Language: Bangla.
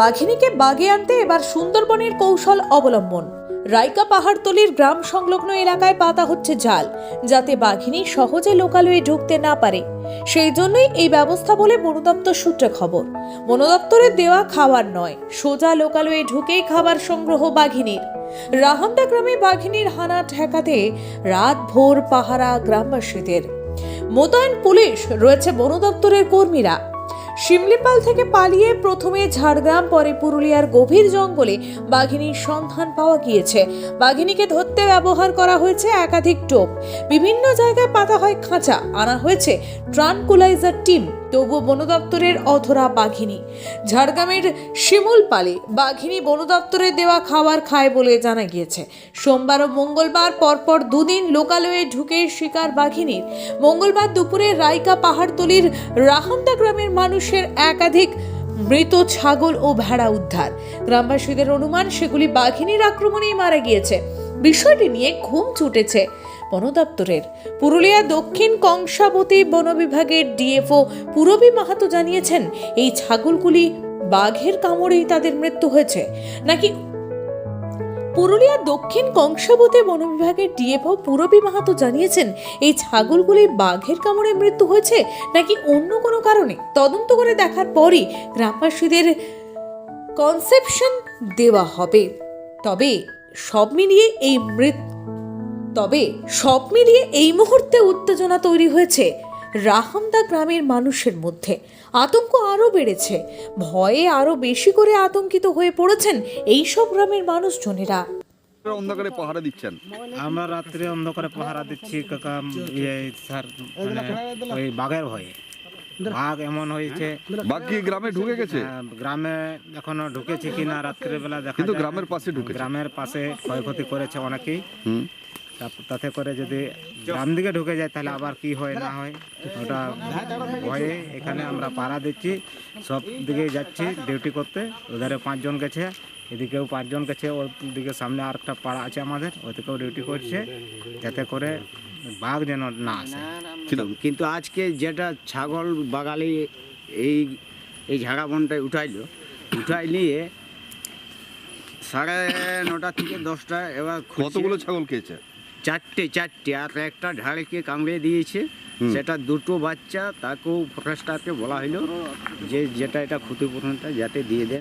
বাঘিনীকে বাগে আনতে এবার সুন্দরবনের কৌশল অবলম্বন। রাইকা পাহাড়তলির গ্রাম সংলগ্ন এলাকায় পাতা হচ্ছে জাল যাতে বাঘিনী সহজে লোকালয়ে ঢুকতে না পারে। সেই জন্যই এই ব্যবস্থা বলে বন দপ্তর সূত্রে খবর। বন দপ্তরের দেওয়া খাবার নয়, সোজা লোকালয়ে ঢুকেই খাবার সংগ্রহ বাঘিনীর। রাহামদা গ্রামে বাঘিনীর হানা ঠেকাতে রাত ভোর পাহারা গ্রামবাসীদের। মোতায়েন পুলিশ রয়েছে বন দপ্তরের কর্মীরা। শিমলিপাল থেকে পালিয়ে প্রথমে ঝাড়গ্রাম, পরে পুরুলিয়ার গভীর জঙ্গলে বাঘিনীর সন্ধান পাওয়া গিয়েছে। বাঘিনীকে ধরতে ব্যবহার করা হয়েছে একাধিক টোপ। বিভিন্ন জায়গায় পাতা হয় খাঁচা। আনা হয়েছে ট্রানকুলাইজার টিম। তবুও বন দপ্তরের অধরা বাঘিনী। ঝাড়গ্রামের শিমুলপালে বাঘিনী বন দপ্তরের দেওয়া খাবার খায় বলে জানা গিয়েছে। সোমবার ও মঙ্গলবার পরপর দুদিন লোকালয়ে ঢুকে শিকার বাঘিনীর। মঙ্গলবার দুপুরে রাইকা পাহাড়তলির রাহামদা গ্রামের মানুষের একাধিক মৃত ছাগল ও ভেড়া উদ্ধার। গ্রামবাসীদের অনুমান, সেগুলি বাঘিনীর আক্রমণেই মারা গিয়েছে। বিষয়টি নিয়ে ঘুম ছুটেছে বন দপ্তরের পুরুলিয়া দক্ষিণ কংসাবতী বন বিভাগের ডিএফও পুরবী মাহাতো জানিয়েছেন, এই ছাগলগুলি বাঘের কামড়েই তাদের মৃত্যু হয়েছে। নাকি পুরুলিয়া দক্ষিণ কংসাবতী বন বিভাগের ডিএফও পুরবী মাহাতো জানিয়েছেন, এই ছাগলগুলি বাঘের কামড়ে মৃত্যু হয়েছে নাকি অন্য কোনো কারণে? তদন্ত করে দেখার পরই গ্রামবাসীদের কনসেপশন দেওয়া হবে। তবে সব মিলিয়ে এই মৃত তবে সব মিলিয়ে এই মুহূর্তে উত্তেজনা তৈরি হয়েছে রাহামদা গ্রামের মানুষের মধ্যে। আতঙ্ক আরও বেড়েছে। ভয়ে আরও বেশি করে আতঙ্কিত হয়ে পড়েছেন এই সব গ্রামের মানুষজনেরা। অন্ধকারে পাহারা দিচ্ছেন? আমরা রাত্রে অন্ধকারে পাহারা দিচ্ছি কাকা ইয়ে স্যার মানে ওই বাঘের ভয়ে। বাঘ এমন হয়েছে। বাঘ কি গ্রামে ঢুকে গেছে? গ্রামে এখনও ঢুকেছে কিনা রাত্রেবেলা দেখা কিন্তু গ্রামের পাশে ঢুকেছে। গ্রামের পাশে ক্ষয়ক্ষতি করেছে অনেকেই। তাতে করে যদি গ্রাম দিকে ঢুকে যায় তাহলে আবার কি হয় না হয়? ওটা ভয়ে এখানে আমরা পাড়া দিচ্ছি। সব দিকে যাচ্ছি ডিউটি করতে। ওধারে পাঁচজন গেছে এদিকেও পাঁচজন গেছে ওর দিকে সামনে আর একটা পাড়া আছে আমাদের ওদিকেও ডিউটি করছে। যাতে করে বাঘ যেন না আসে। কিন্তু কিন্তু আজকে যেটা ছাগল বাগালি এই এই ঝাড়া বনটায় উঠাইলো। উঠাই নিয়ে সাড়ে নটা থেকে দশটা এবার কতগুলো ছাগল খেয়েছে? চারটে চারটে আর একটা ঢালকে কামড়ে দিয়েছে। সেটা দুটো বাচ্চা তাকেও ফরেস্টারকে বলা হলো যে যেটা এটা ক্ষতিপূরণটা যাতে দিয়ে দেন।